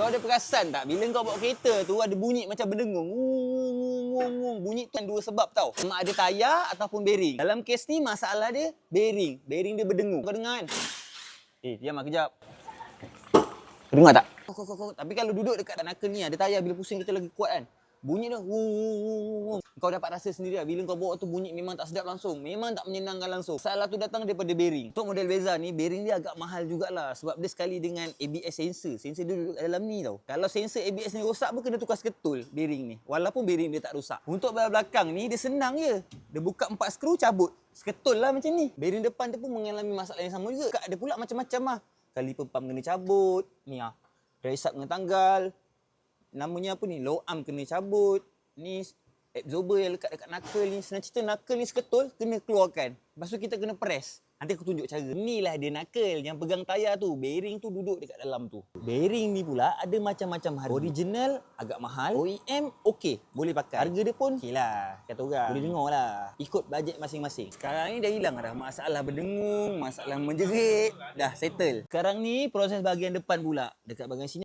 Kau ada perasan tak bila kau bawa kereta tu ada bunyi macam berdengung. Ngung, ngung, ngung, ngung. Bunyi tu kan dua sebab tau. Sama ada tayar ataupun bearing. Dalam kes ni masalah dia bearing. Bearing dia berdengung. Kau dengar kan? Eh, diam lah kejap. Kau dengar tak? Kau, kau, kau. Tapi kalau duduk dekat knuckle ni ada tayar bila pusing kita lagi kuat kan. Bunyi dia. Kau dapat rasa sendiri lah. Bila kau bawa tu bunyi memang tak sedap langsung. Memang tak menyenangkan langsung. Salah tu datang daripada bearing. Untuk model Beza ni, bearing dia agak mahal jugalah. Sebab dia sekali dengan ABS sensor. Sensor dia duduk kat dalam ni tau. Kalau sensor ABS ni rosak pun kena tukar seketul bearing ni. Walaupun bearing dia tak rosak. Untuk belakang ni, dia senang je. Dia buka empat skru, cabut. Seketul lah macam ni. Bearing depan dia pun mengalami masalah yang sama juga. Ada pula macam-macam lah. Kaliper pump kena cabut. Ni ah. Dry sub kena tanggal namanya apa ni? Low arm kena cabut ni absorber yang lekat dekat knuckle ni. Senang cerita knuckle ni seketul kena keluarkan. Lepas tu kita kena press. Nanti aku tunjuk cara. Inilah dia knuckle yang pegang tayar tu. Bearing tu duduk dekat dalam tu. Bearing ni pula ada macam-macam harga. Original agak mahal. OEM okey. Boleh pakai. Harga dia pun okey lah. Kata orang. Boleh dengar lah. Ikut bajet masing-masing. Sekarang ni dah hilang dah. Masalah berdengung masalah menjerit. Dah settle. Sekarang ni proses bahagian depan pula. Dekat bahagian sini